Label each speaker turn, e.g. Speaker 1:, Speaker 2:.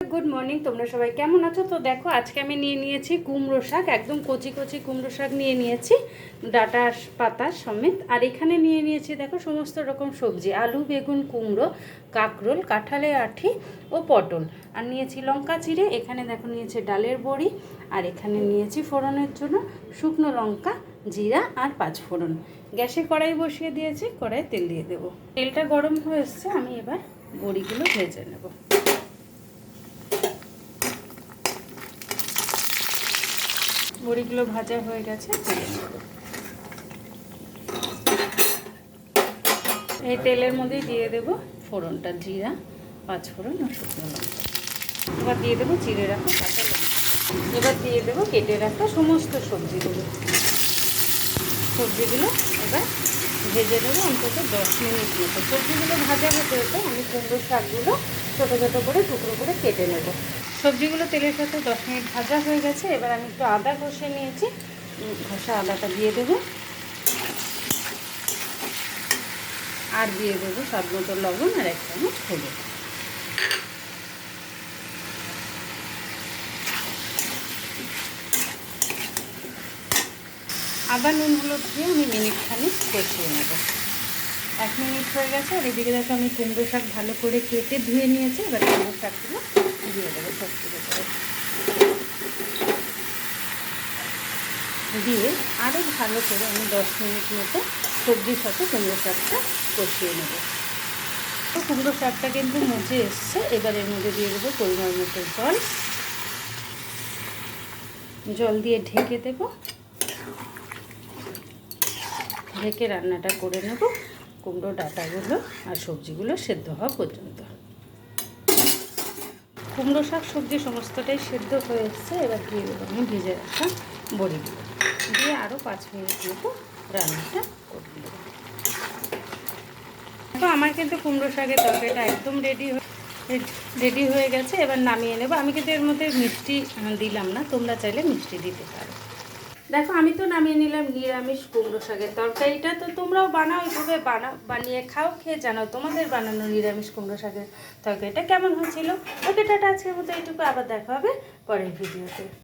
Speaker 1: Good morning তোমরা সবাই কেমন আছো? তো দেখো, আজকে আমি নিয়ে নিয়েছি কুমড়ো শাক, একদম কচি কচি কুমড়ো শাক নিয়ে নিয়েছি, ডাটা পাতা সমেত। আর এখানে নিয়ে নিয়েছি দেখো সমস্ত রকম সবজি, আলু, বেগুন, কুমড়ো, কাকরোল কাঁঠালে আঠি ও পটল। আর নিয়েছি লঙ্কা চিড়ে, এখানে দেখো নিয়েছি ডালের বড়ি, আর এখানে নিয়েছি ফোড়নের জন্য শুকনো লঙ্কা, জিরা আর পাঁচ ফোড়ন। গ্যাসে কড়াই বসিয়ে দিয়েছি কড়াই তেল দিয়ে দেবো। তেলটা গরম হয়ে এসছে, আমি এবার বড়িগুলো ভেজে নেব। বড়িগুলো ভাজা হয়ে গেছে এই তেলের মধ্যেই দিয়ে দেব ফোড়নটা, জিরা, পাঁচ ফোড়ন আর শুকনো লঙ্কা। এবার দিয়ে দেবো চিড়ে রাখা কাঁচা লঙ্কা। এবার দিয়ে দেবো কেটে রাখা সমস্ত সবজিগুলো। সবজিগুলো এবার ভেজে দেবো অন্তত দশ মিনিট মতো। সবজিগুলো ভাজা হতে হতে আমি কুমড়ো শাকগুলো ছোটো ছোটো করে টুকরো করে কেটে নেব। সবজিগুলো তেলের সাথে দশ মিনিট ভাজা হয়ে গেছে। এবার আমি একটু আদা ঘষে নিয়েছি। ঘষা আদাটা দিয়ে দেবো। আর দিয়ে দেবো স্বাদ মতো লবণ আর এক চামচ হলুদ। আদা, নুন দিয়ে আমি মিনিট খানিক কষিয়ে নেব। এক মিনিট হয়ে গেছে, আর এদিকে দেখো আমি কুমড়ো শাক ভালো করে কেটে ধুয়ে নিয়েছি, এবার কুমড়ো শাকগুলো দিয়ে দেবো সবজির উপরে। দিয়ে আরও ভালো করে আমি দশ মিনিট মতো সবজির সাথে কুমড়ো শাকটা কষিয়ে নেব। তো কুমড়ো শাকটা কিন্তু মুছে এসছে, এবার এর মধ্যে দিয়ে দেবো পরিমাণ মতো জল। জল দিয়ে ঢেকে দেবো। ঢেকে রান্নাটা করে নেব। কুমড়ো, ডাঁটাগুলো আর সবজিগুলো সেদ্ধ হওয়া পর্যন্ত। কুমড়ো শাক, সবজি সমস্তটাই সেদ্ধ হয়ে এসছে। এবার দিয়ে দেবো আমি ভেজে রাখা বড়িগুলো। দিয়ে আরও পাঁচ মিনিট মতো রান্নাটা করে দেবো। তো আমার কিন্তু কুমড়ো শাকের তরকারিটা একদম রেডি রেডি হয়ে গেছে। এবার নামিয়ে নেব। আমি কিন্তু এর মধ্যে মিষ্টি দিলাম না। তোমরা চাইলে মিষ্টি দিতে পারো। দেখো, আমি তো নামিয়ে নিলাম নিরামিষ কুমড়ো শাকের তরকারিটা। তো তোমরাও বানাও, এইভাবে বানাও, বানিয়ে খাও, খেয়ে জানাও তোমাদের বানানো নিরামিষ কুমড়ো শাকের তরকারিটা কেমন হয়েছিল। ওকে, টাটা, আজকের মতো এইটুকু, আবার দেখা হবে পরের ভিডিওতে।